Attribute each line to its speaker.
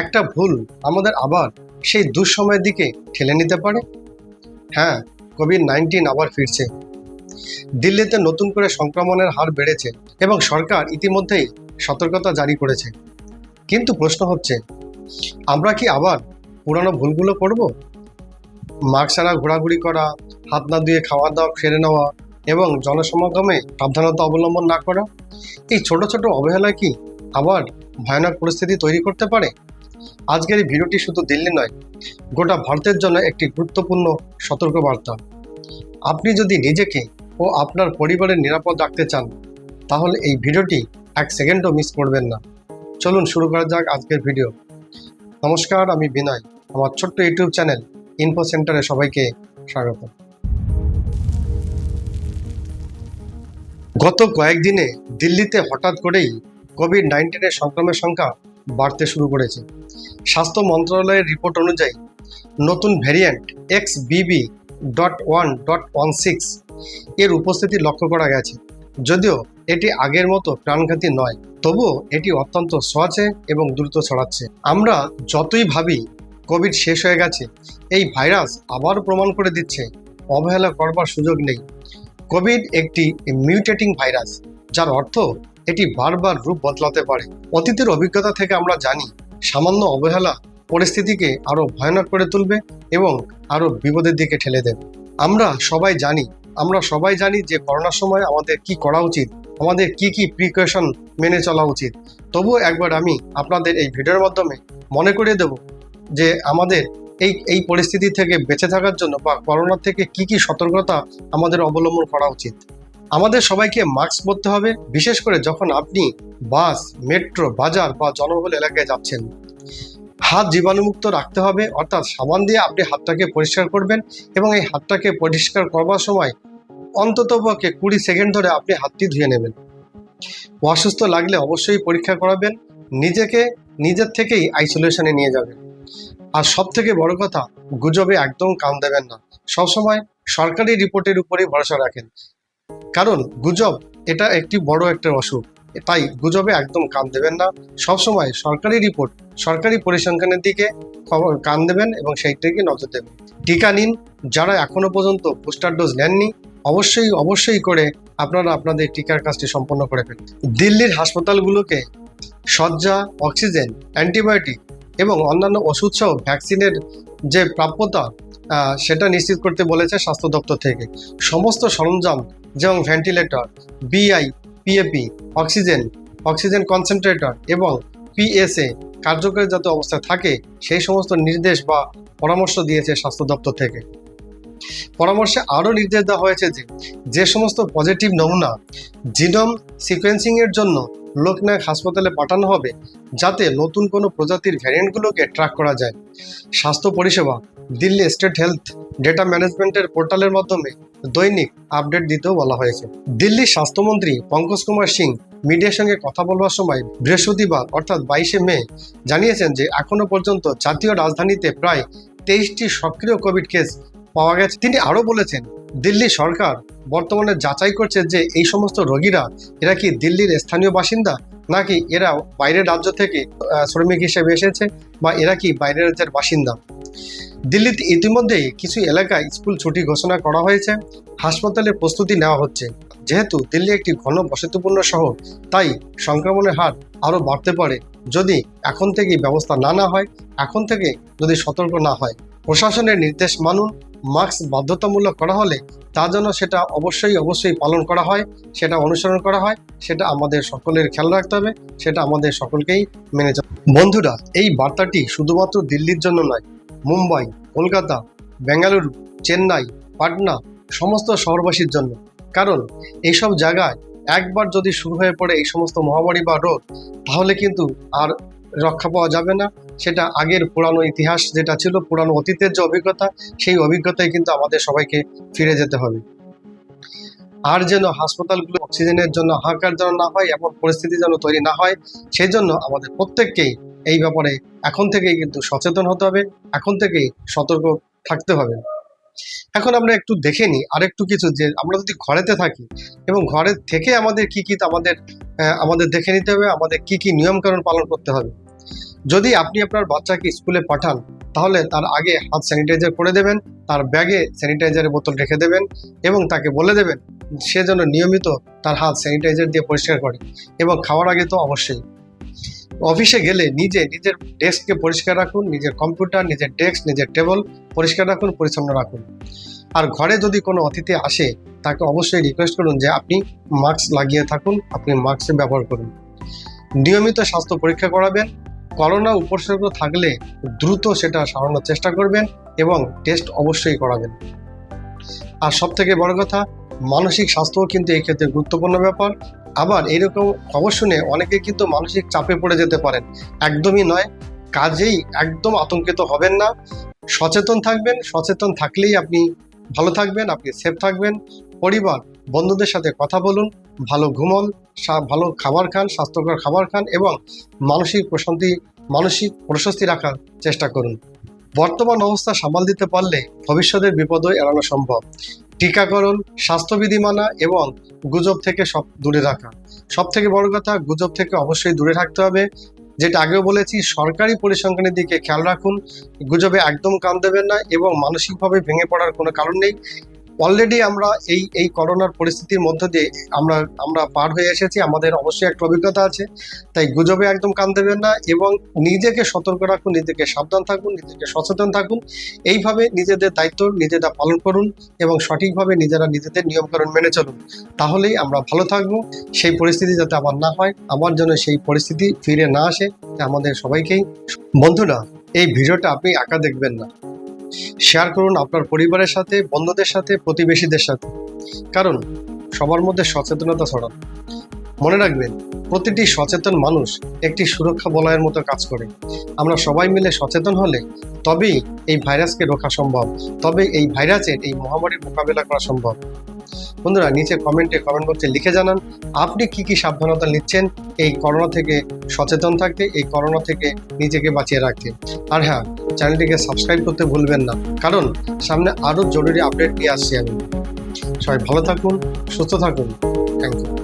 Speaker 1: একটা ভুল আমাদের আবার সেই দুঃসময়ের দিকে ঠেলে নিতে পারে? হ্যাঁ কোভিড নাইন্টিন আবার ফিরছে। দিল্লিতে নতুন করে সংক্রমণের হার বেড়েছে এবং সরকার ইতিমধ্যেই সতর্কতা জারি করেছে। কিন্তু প্রশ্ন হচ্ছে, আমরা কি আবার পুরানো ভুলগুলো করব? মাস্ক ছাড়া ঘোরাঘুরি করা, হাত না ধুয়ে খাওয়া দাওয়া সেরে নেওয়া এবং জনসমাগমে সাবধানতা অবলম্বন না করা, এই ছোট ছোট অবহেলা কি আবার ভয়ানক পরিস্থিতি তৈরি করতে পারে? আজকের এই ভিডিওটি শুধু দিল্লি নয়, গোটা ভারতের জন্য একটি গুরুত্বপূর্ণ সতর্কবার্তা। আপনি যদি নিজেকে ও আপনার পরিবারের নিরাপদ রাখতে চান, তাহলে এই ভিডিওটি এক সেকেন্ডও মিস করবেন না। চলুন শুরু করা যাক আজকের ভিডিও। নমস্কার, আমি বিনয়। আমার ছোট্ট ইউটিউব চ্যানেল ইনফো সেন্টারে সবাইকে স্বাগত। গত কয়েকদিনে দিল্লিতে হঠাৎ করেই কোভিড নাইন্টিনের সংক্রমণের সংখ্যা বাড়তে শুরু করেছে। স্বাস্থ্য মন্ত্রণালয়ের রিপোর্ট অনুযায়ী, নতুন variant X BB dot one dot one six এর উপস্থিতি লক্ষ্য করা গেছে। যদিও এটি আগের মতো প্রাণঘাতী নয়, তবুও এটি অত্যন্ত সোয়াচে এবং দ্রুত ছড়াচ্ছে। আমরা যতই ভাবি কোভিড শেষ হয়ে গেছে, এই ভাইরাস আবার প্রমাণ করে দিচ্ছে, অবহেলা করবার সুযোগ নেই। কোভিড একটি মিউটেটিং ভাইরাস, যার অর্থ এটি বারবার রূপ বদলাতে পারে। অতীতের অভিজ্ঞতা থেকে আমরা জানি, সামান্য অবহেলা পরিস্থিতিকে আরও ভয়ানক করে তুলবে এবং আরও বিপদের দিকে ঠেলে দেবে। আমরা সবাই জানি, আমরা সবাই জানি যে করোনার সময় আমাদের কি করা উচিত, আমাদের কি কি প্রিকশন মেনে চলা উচিত। তবুও একবার আমি আপনাদের এই ভিডিওর মাধ্যমে মনে করিয়ে দেব যে আমাদের এই এই পরিস্থিতি থেকে বেঁচে থাকার জন্য বা করোনা থেকে কি কি সতর্কতা আমাদের অবলম্বন করা উচিত। আমাদের সবাইকে মাস্ক পরতে হবে, বিশেষ করে যখন আপনি বাস, মেট্রো, বাজার বা জনবহুল এলাকায় যাচ্ছেন। হাত জীবাণুমুক্ত রাখতে হবে, অর্থাৎ সাবান দিয়ে আপনি হাতটাকে পরিষ্কার করবেন এবং এই হাতটাকে পরিষ্কার করবার সময় অন্তত পক্ষে কুড়ি সেকেন্ড ধরে আপনি হাতটি ধুয়ে নেবেন। অসুস্থ লাগলে অবশ্যই পরীক্ষা করাবেন, নিজেকে, নিজের থেকেই আইসোলেশনে নিয়ে যাবেন। আর সব থেকে বড় কথা, গুজবে একদম কান দেবেন না। সবসময় সরকারি রিপোর্টের উপরেই ভরসা রাখেন। কারণ গুজব এটা একটি বড় একটা অসুখ। তাই গুজবে একদম কান দেবেন না। সবসময় সরকারি রিপোর্ট, সরকারি পরিসংখ্যানের দিকে খবর, কান দেবেন এবং সেই দিকে নজর দেবেন। টিকা নিন। যারা এখনও পর্যন্ত বুস্টার ডোজ নেননি, অবশ্যই অবশ্যই করে আপনারা আপনাদের টিকার কাজটি সম্পন্ন করে ফেলুন। দিল্লির হাসপাতালগুলোকে শয্যা অক্সিজেন, অ্যান্টিবায়োটিক এবং অন্যান্য ওষুধ সহ ভ্যাকসিনের যে প্রাপ্যতা সেটা নিশ্চিত করতে বলেছে স্বাস্থ্য দপ্তর থেকে। সমস্ত সরঞ্জাম যেমন ভেন্টিলেটর বিআই পিএপি অক্সিজেন অক্সিজেন কনসেন্ট্রেটর এবং পিএসএ কার্যকরী যাতে অবস্থায় থাকে, সেই সমস্ত নির্দেশ বা পরামর্শ দিয়েছে স্বাস্থ্য দপ্তর থেকে। পরামর্শে আরও নির্দেশ দেওয়া হয়েছে যে যে সমস্ত পজিটিভ নমুনা জিনোম সিকোয়েন্সিংয়ের জন্য লোকনায়ক হাসপাতালে পাঠানো হবে যাতে নতুন কোনো প্রজাতির ভ্যারিয়েন্টগুলোকে ট্র্যাক করা যায়। স্বাস্থ্য পরিষেবা, দিল্লি স্টেট হেলথ ডেটা ম্যানেজমেন্টের পোর্টালের মাধ্যমে দৈনিক আপডেট দিতেও বলা হয়েছে। দিল্লির স্বাস্থ্যমন্ত্রী পঙ্কজ কুমার সিং মিডিয়ার সঙ্গে কথা বলবার সময় বৃহস্পতিবার, অর্থাৎ বাইশে মে, জানিয়েছেন যে এখনও পর্যন্ত জাতীয় রাজধানীতে প্রায় তেইশটি সক্রিয় কোভিড কেস পাওয়া গেছে। তিনি আরও বলেছেন দিল্লি সরকার বর্তমানে যাচাই করছে যে এই সমস্ত রোগীরা এরা কি দিল্লির স্থানীয় বাসিন্দা? নাকি এরা বাইরের রাজ্য থেকে শ্রমিক হিসেবে এসেছে বা এরা কি বাইরের রাজ্যের বাসিন্দা? দিল্লিতে ইতিমধ্যেই কিছু এলাকায় স্কুল ছুটি ঘোষণা করা হয়েছে, হাসপাতালে প্রস্তুতি নেওয়া হচ্ছে। যেহেতু দিল্লি একটি ঘন বসতিপূর্ণ শহর, তাই সংক্রমণের হার আরও বাড়তে পারে। যদি এখন থেকেই ব্যবস্থা না না হয়, এখন থেকে যদি সতর্ক না হয়, প্রশাসনের নির্দেশ মানুন মাস্ক বাধ্যতামূলক করা হলে তা যেন সেটা অবশ্যই অবশ্যই পালন করা হয়, সেটা অনুসরণ করা হয়, সেটা আমাদের সকলের খেয়াল রাখতে হবে, সেটা আমাদের সকলকেই মেনে হবে। বন্ধুরা, এই বার্তাটি শুধুমাত্র দিল্লির জন্য নয়, মুম্বাই, কলকাতা, বেঙ্গালুরু, চেন্নাই, পাটনা, সমস্ত শহরবাসীর জন্য কারণ এইসব জায়গায় একবার যদি শুরু হয়ে পড়ে এই সমস্ত মহামারী বা রোগ, তাহলে কিন্তু আর রক্ষা পাওয়া যাবে না সেটা আগের পুরানো ইতিহাস যেটা ছিল, পুরানো অতীতের যে অভিজ্ঞতা, সেই অভিজ্ঞতায় কিন্তু আমাদের সবাইকে ফিরে যেতে হবে। আর যেন হাসপাতালগুলো অক্সিজেনের জন্য হাহাকার যেন না হয়, এমন পরিস্থিতি যেন তৈরি না হয় সেই জন্য আমাদের প্রত্যেককেই এই ব্যাপারে এখন থেকেই কিন্তু সচেতন হতে হবে, এখন থেকেই সতর্ক থাকতে হবে। এখন আমরা একটু দেখে নিই আরেকটু কিছু যে আমরা যদি ঘরেতে থাকি এবং ঘরে থেকে আমাদের কি কি আমাদের আমাদের দেখে নিতে হবে, আমাদের কি কি নিয়মকানুন পালন করতে হবে। যদি আপনি আপনার বাচ্চাকে স্কুলে পাঠান, তাহলে তার আগে হাত স্যানিটাইজার করে দেবেন, তার ব্যাগে স্যানিটাইজারের বোতল রেখে দেবেন এবং তাকে বলে দেবেন সে যেন নিয়মিত তার হাত স্যানিটাইজার দিয়ে পরিষ্কার করে এবং খাওয়ার আগে তো অবশ্যই। অফিসে গেলে নিজে নিজের ডেস্ককে পরিষ্কার রাখুন, নিজের কম্পিউটার, নিজের ডেস্ক, নিজের টেবল পরিষ্কার রাখুন, পরিচ্ছন্ন রাখুন। আর ঘরে যদি কোনো অতিথি আসে, তাকে অবশ্যই রিকোয়েস্ট করুন যে আপনি মাস্ক লাগিয়ে থাকুন, আপনি মাস্ক ব্যবহার করুন। নিয়মিত স্বাস্থ্য পরীক্ষা করাবেন করোনা উপসর্গ থাকলে দ্রুত সেটা সারানোর চেষ্টা করবেন এবং টেস্ট অবশ্যই করাবেন। আর সব থেকে বড় কথা, মানসিক স্বাস্থ্যও কিন্তু এই ক্ষেত্রে গুরুত্বপূর্ণ ব্যাপার। আবার এরকম খবর শুনে অনেকে কিন্তু মানসিক চাপে পড়ে যেতে পারেন। একদমই নয়, কাজেই একদম আতঙ্কিত হবেন না। সচেতন থাকবেন, সচেতন থাকলেই আপনি ভালো থাকবেন, আপনি সেফ থাকবেন। পরিবার, বন্ধুদের সাথে কথা বলুন, ভালো ঘুমন ভালো খাবার খান, স্বাস্থ্যকর খাবার খান এবং মানসিক প্রশান্তি, মানসিক প্রশস্তি রাখার চেষ্টা করুন। বর্তমান অবস্থা সামাল দিতে পারলে ভবিষ্যতের বিপদও এড়ানো সম্ভব। টিকাকরণ, স্বাস্থ্যবিধি মানা এবং গুজব থেকে সব দূরে রাখা। সব থেকে বড় কথা, গুজব থেকে অবশ্যই দূরে থাকতে হবে। যেটা আগেও বলেছি, সরকারি পরিসংখ্যানের দিকে খেয়াল রাখুন। গুজবে একদম কান দেবেন না এবং মানসিকভাবে ভেঙে পড়ার কোনো কারণ নেই। অলরেডি আমরা এই এই করোনার পরিস্থিতির মধ্য দিয়ে আমরা আমরা পার হয়ে এসেছি। আমাদের অবশ্যই একটা অভিজ্ঞতা আছে। তাই গুজবে একদম কান দেবেন না এবং নিজেকে সতর্ক রাখুন, নিজেকে সাবধান থাকুন, নিজেকে সচেতন থাকুন। এইভাবে নিজেদের দায়িত্ব নিজেরা পালন করুন এবং সঠিকভাবে নিজেরা নিজেদের নিয়মকানুন মেনে চলুন। তাহলেই আমরা ভালো থাকব। সেই পরিস্থিতি যাতে আবার না হয় আমার জন্য সেই পরিস্থিতি ফিরে না আসে আমাদের সবাইকেই বন্ধুরা, এই ভিডিওটা আপনি একা দেখবেন না। শেয়ার করুন আপনার পরিবারের সাথে, বন্ধুদের সাথে, প্রতিবেশীদের সাথে। কারণ, সবার মধ্যে সচেতনতা ছড়ান। মনে রাখবেন, প্রতিটি সচেতন মানুষ একটি সুরক্ষা বলয়ের মতো কাজ করে। আমরা সবাই মিলে সচেতন হলে তবেই এই ভাইরাসকে রোখা সম্ভব তবে এই ভাইরাসের এই মহামারীর মোকাবেলা করা সম্ভব। বন্ধুরা, নিচে কমেন্টে কমেন্ট বক্সে লিখে জানান, আপনি কি কি সাবধানতা নিচ্ছেন? এই করোনা থেকে সচেতন থাকতে, এই করোনা থেকে নিজেকে বাঁচিয়ে রাখতে। আর হ্যাঁ চ্যানেলটিকে সাবস্ক্রাইব করতে ভুলবেন না, কারণ সামনে আরও জরুরি আপডেট নিয়ে আসছি আমি। সবাই ভালো থাকুন, সুস্থ থাকুন থ্যাংক ইউ